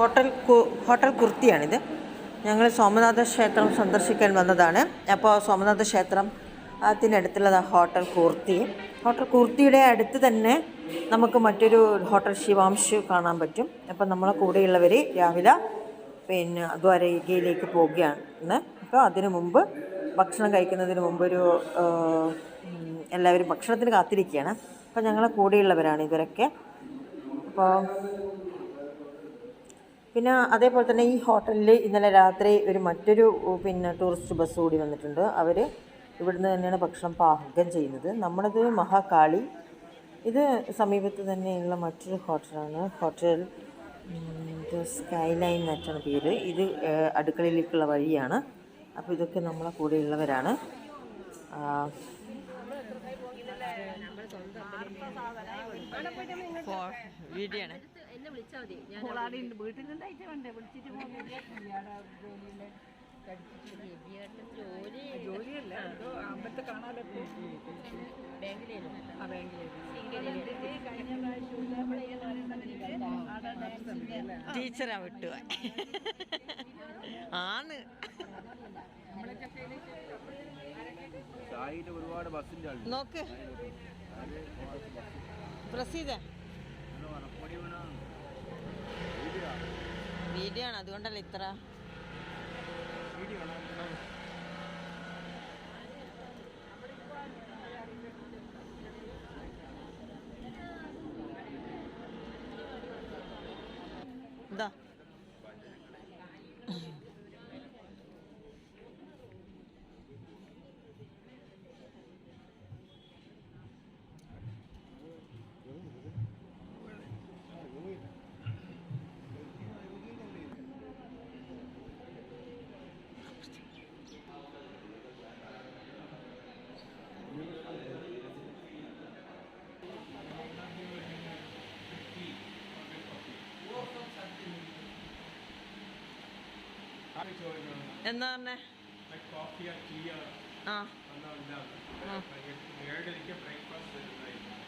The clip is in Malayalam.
Hotel hotel കുർത്തിയാണിത്. ഞങ്ങൾ സോമനാഥ ക്ഷേത്രം സന്ദർശിക്കാൻ വന്നതാണ്. അപ്പോൾ സോമനാഥ ക്ഷേത്രം അതിനടുത്തുള്ളത് ഹോട്ടൽ കുർത്തി. ഹോട്ടൽ കൂർത്തിയുടെ അടുത്ത് തന്നെ നമുക്ക് മറ്റൊരു ഹോട്ടൽ ശിവാംശു കാണാൻ പറ്റും. അപ്പം നമ്മളെ കൂടെയുള്ളവർ രാവിലെ പിന്നെ ദ്വാരകയിലേക്ക് പോവുകയാണ്. അപ്പോൾ അതിനു മുമ്പ് ഭക്ഷണം കഴിക്കുന്നതിന് മുമ്പ് ഒരു എല്ലാവരും ഭക്ഷണത്തിന് കാത്തിരിക്കുകയാണ്. അപ്പോൾ ഞങ്ങളെ കൂടെയുള്ളവരാണ് ഇവരൊക്കെ. അപ്പോൾ പിന്നെ അതേപോലെ തന്നെ ഈ ഹോട്ടലിൽ ഇന്നലെ രാത്രി ഒരു മറ്റൊരു പിന്നെ ടൂറിസ്റ്റ് ബസ് കൂടി വന്നിട്ടുണ്ട്. അവർ ഇവിടുന്ന് തന്നെയാണ് ഭക്ഷണം പാകം ചെയ്യുന്നത്. നമ്മുടേത് മഹാകാളി. ഇത് സമീപത്ത് തന്നെയുള്ള മറ്റൊരു ഹോട്ടലാണ്. ഹോട്ടൽ സ്കൈ ലൈൻ എന്നാണ് പേര്. ഇത് അടുക്കളയിലേക്കുള്ള വഴിയാണ്. അപ്പോൾ ഇതൊക്കെ നമ്മളെ കൂടെയുള്ളവരാണ്. ആ, ഫോ- വീഡിയോ ആണ് ടീച്ചറാ വിട്ടു. ആണ്. ഒരുപാട് ബസ്സിന്റെ നോക്ക്. പ്രസീത. വീഡിയോ ആണ് അതുകൊണ്ടല്ലേ ഇത്ര. ഇതാ. എന്താ പറഞ്ഞേ? ആ. ആ. ഏഴരയ്ക്ക് ബ്രേക്ക്ഫാസ്റ്റ്